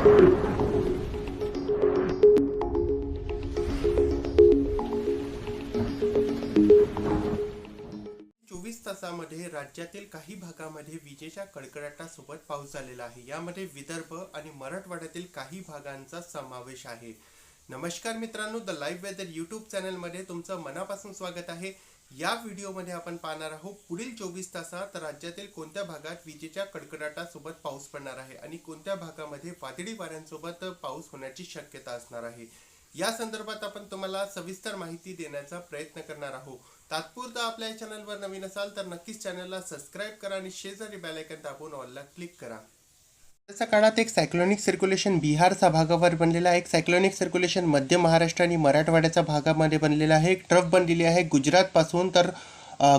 चोवीस तासामध्ये राज्यातील काही भागामध्ये विजेच्या कडकडाटासोबत पाऊस झालेला आहे. यामध्ये विदर्भ आणि मराठवाड्यातील काही भागांचा समावेश आहे. नमस्कार मित्रांनो द लाईव्ह वेदर यूट्यूब चॅनलमध्ये तुमचं मनापासून स्वागत आहे. या व्हिडिओमध्ये आपण पाहणार आहोत पुढील चोवीस तासात राज्यातील कोणत्या भागात विजेच्या कडकडाटासोबत पाऊस पडणार आहे आणि कोणत्या भागामध्ये वादळी वाऱ्यांसोबत पाऊस होण्याची शक्यता असणार आहे? या संदर्भात आपण तुम्हाला सविस्तर माहिती देण्याचा प्रयत्न करणार आहोत. तात्पुरता आपल्या या चॅनलवर नवीन असाल तर नक्कीच चॅनलला सबस्क्राईब करा आणि शेजारी बेल दाबून ऑलला क्लिक करा. त्याच्या काळात एक सायक्लॉनिक सर्क्युलेशन बिहारचा भागावर बनलेला आहे. एक सायक्लॉनिक सर्क्युलेशन मध्य महाराष्ट्र आणि मराठवाड्याच्या भागामध्ये बनलेला आहे. एक ट्रफ बनलेली आहे. गुजरातपासून तर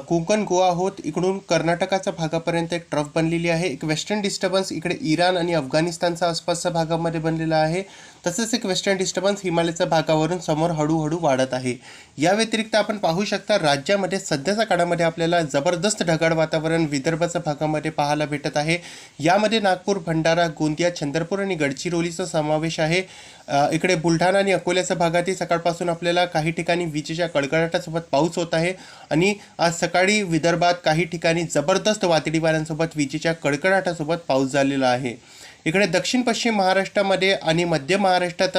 कोकण गोवा होत इकडून कर्नाटकाच्या भागापर्यंत एक ट्रफ बनलेली आहे. एक वेस्टर्न डिस्टर्बन्स इकडे इराण आणि अफगाणिस्तानच्या आसपासच्या भागामध्ये बनलेला आहे. तसंच एक वेस्टर्न डिस्टर्बन्स हिमालयाच्या भागावरून समोर हळूहळू वाढत आहे. या व्यतिरिक्त आपण पाहू शकता राज्यामध्ये सध्याच्या काळामध्ये आपल्याला जबरदस्त ढगाळ वातावरण विदर्भाच्या भागामध्ये पाहायला भेटत आहे. यामध्ये नागपूर भंडारा गोंदिया चंद्रपूर आणि गडचिरोलीचा समावेश आहे. इकडे बुलढाणा आणि अकोल्याच्या भागातही सकाळपासून आपल्याला काही ठिकाणी विजेच्या कडकडाटासोबत पाऊस होत आहे आणि आज सकाळी विदर्भात काही ठिकाणी जबरदस्त वादळी वाऱ्यांसोबत विजेच्या कडकडाटासोबत पाऊस झालेला आहे. इकडे दक्षिण पश्चिम महाराष्ट्रामध्ये आणि मध्य महाराष्ट्रात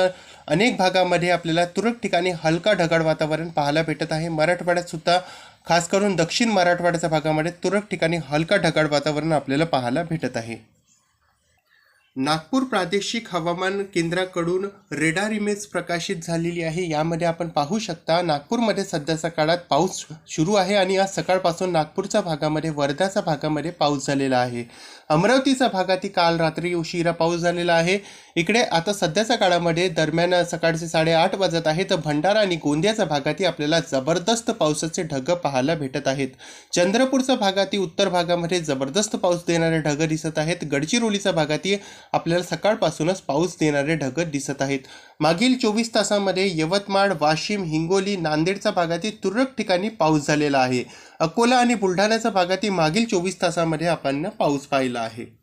अनेक भागामध्ये आपल्याला तुरळक ठिकाणी हलका ढगाळ वातावरण पाहायला भेटत आहे. मराठवाड्यात सुद्धा खास करून दक्षिण मराठवाड्याच्या भागामध्ये तुरळक ठिकाणी हलका ढगाळ वातावरण आपल्याला पाहायला भेटत आहे. नागपूर प्रादेशिक हवामान केंद्राकडून रेडार इमेज प्रकाशित झालेली आहे. यामध्ये आपण पाहू शकता नागपूरमध्ये सध्याच्या काळात पाऊस सुरू आहे आणि आज सकाळपासून नागपूरच्या भागामध्ये वर्ध्याच्या भागामध्ये पाऊस झालेला आहे. अमरावतीच्या भागातही काल रात्री उशिरा पाऊस झालेला आहे. इकडे आता सध्याच्या काळामध्ये दरम्यान सकाळचे साडेआठ वाजत आहे तर भंडारा आणि गोंदियाच्या भागातही आपल्याला जबरदस्त पावसाचे ढग पाहायला भेटत आहेत. चंद्रपूरच्या भागातही उत्तर भागामध्ये जबरदस्त पाऊस देणारे ढग दिसत आहेत. गडचिरोलीच्या भागातही आपल्याला सकाळपासूनच पाऊस देणारे ढगत दिसत आहेत. मागील चोवीस तासामध्ये यवतमाळ वाशिम हिंगोली नांदेडच्या भागातील तुरळक ठिकाणी पाऊस झालेला आहे. अकोला आणि बुलढाण्याच्या भागातील मागील चोवीस तासामध्ये आपण पाऊस पाहिला आहे.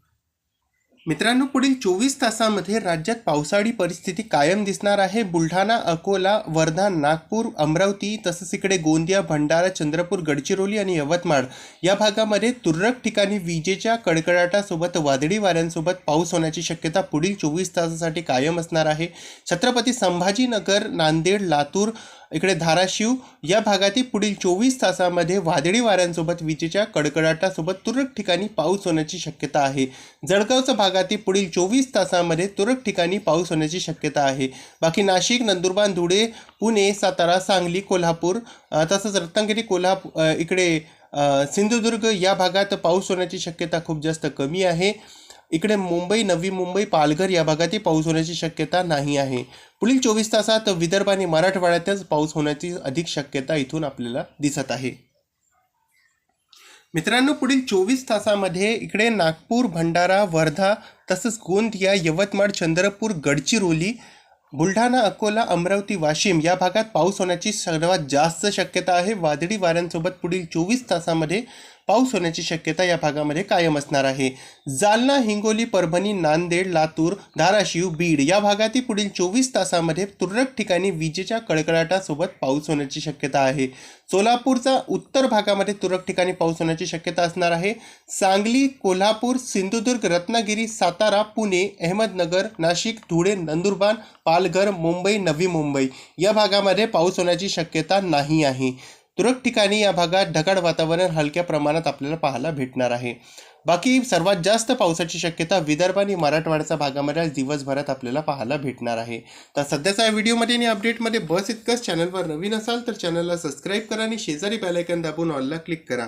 मित्रांनो पुढील चोवीस तासामध्ये राज्यात पावसाळी परिस्थिती कायम दिसणार आहे. बुलढाणा अकोला वर्धा नागपूर अमरावती तसंच इकडे गोंदिया भंडारा चंद्रपूर गडचिरोली आणि यवतमाळ या भागामध्ये तुरळक ठिकाणी विजेच्या कडकडाटासोबत वादळी वाऱ्यांसोबत पाऊस होण्याची शक्यता पुढील चोवीस तासासाठी कायम असणार आहे. छत्रपती संभाजीनगर नांदेड लातूर इकडे धाराशिव या भागातील पुढील चोवीस तासामध्ये वादळी वाऱ्यांसोबत विजेच्या कडकडाटासोबत तुरळक ठिकाणी पाऊस होण्याची शक्यता आहे. जळगावच्या भागातील पुढील चोवीस तासामध्ये तुरळक ठिकाणी पाऊस होण्याची शक्यता आहे. बाकी नाशिक नंदुरबार धुळे पुणे सातारा सांगली कोल्हापूर तसंच रत्नागिरी कोल्हापूर इकडे सिंधुदुर्ग या भागात पाऊस होण्याची शक्यता खूप जास्त कमी आहे. इकडे मुंबई नवी मुंबई पालघर या भागातही पाऊस होण्याची शक्यता नाही आहे. पुढील चोवीस तासात विदर्भ आणि मराठवाड्यातच पाऊस होण्याची अधिक शक्यता इथून आपल्याला दिसत आहे. मित्रांनो पुढील चोवीस तासामध्ये इकडे नागपूर भंडारा वर्धा तसंच गोंदिया यवतमाळ चंद्रपूर गडचिरोली बुलढाणा अकोला अमरावती वाशिम या भागात पाऊस होण्याची सर्वात जास्त शक्यता आहे. वादळी वाऱ्यांसोबत पुढील चोवीस तासामध्ये पाऊस होण्याची शक्यता या भागामध्ये कायम असणार आहे. जालना हिंगोली परभणी नांदेड लातूर धाराशिव बीड या भागातील पुढील चोवीस तासामध्ये तुरळक ठिकाणी विजेच्या कडकडाटासोबत पाऊस होण्याची शक्यता आहे. सोलापूरचा उत्तर भागामध्ये तुरळक ठिकाणी पाऊस होण्याची शक्यता असणार आहे. सांगली कोल्हापूर सिंधुदुर्ग रत्नागिरी सातारा पुणे अहमदनगर नाशिक धुळे नंदुरबार पालघर मुंबई नवी मुंबई या भागामध्ये पाऊस होण्याची शक्यता नाही आहे. तुरळक ठिकाणी या भागात ढगाळ वातावरण हलक्या प्रमाणात आपल्याला पाहायला भेटणार आहे. बाकी सर्वात जास्त पावसाची शक्यता विदर्भ आणि मराठवाड्याच्या भागामध्ये आज दिवसभरात आपल्याला पाहायला भेटणार आहे. तर सध्याच्या या व्हिडिओमध्ये आणि अपडेटमध्ये बस इतकंच. चॅनलवर नवीन असाल तर चॅनलला सबस्क्राईब करा आणि शेजारी बेलायकन दाबून ऑलला क्लिक करा.